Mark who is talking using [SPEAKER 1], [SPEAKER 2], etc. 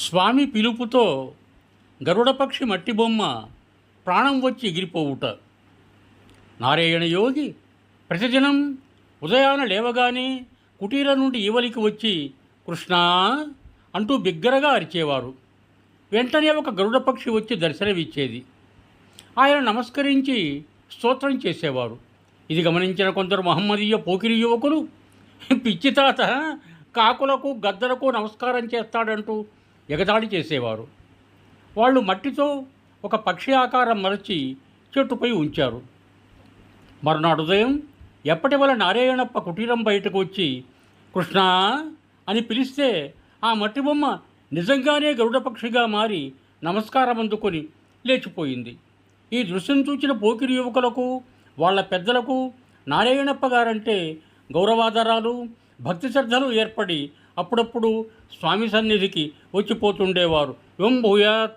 [SPEAKER 1] స్వామి పిలుపుతో గరుడపక్షి మట్టి బొమ్మ ప్రాణం వచ్చి ఎగిరిపోవుట. నారాయణ యోగి ప్రతిదినం ఉదయాన లేవగానే కుటీర నుండి ఈవలికి వచ్చి కృష్ణ అంటూ బిగ్గరగా అరిచేవారు. వెంటనే ఒక గరుడపక్షి వచ్చి దర్శనమిచ్చేది. ఆయన నమస్కరించి స్తోత్రం చేసేవారు. ఇది గమనించిన కొందరు మహమ్మదీయ పోకిరి యువకులు పిచ్చి తాత కాకులకు గద్దలకు నమస్కారం చేస్తాడంటూ ఎగదాడి చేసేవారు. వాళ్ళు మట్టితో ఒక పక్షి ఆకారం మరచి చెట్టుపై ఉంచారు. మరునాడు ఉదయం ఎప్పటి వల్ల నారాయణప్ప కుటీరం బయటకు వచ్చి కృష్ణ అని పిలిస్తే ఆ మట్టి బొమ్మ నిజంగానే గరుడ పక్షిగా మారి నమస్కారం అందుకొని లేచిపోయింది. ఈ దృశ్యం చూచిన పోకిరి యువకులకు వాళ్ళ పెద్దలకు నారాయణప్ప గారంటే గౌరవాదరాలు భక్తి శ్రద్ధలు ఏర్పడి అప్పుడప్పుడు స్వామి సన్నిధికి వచ్చిపోతుండేవారు. యం భూయాత్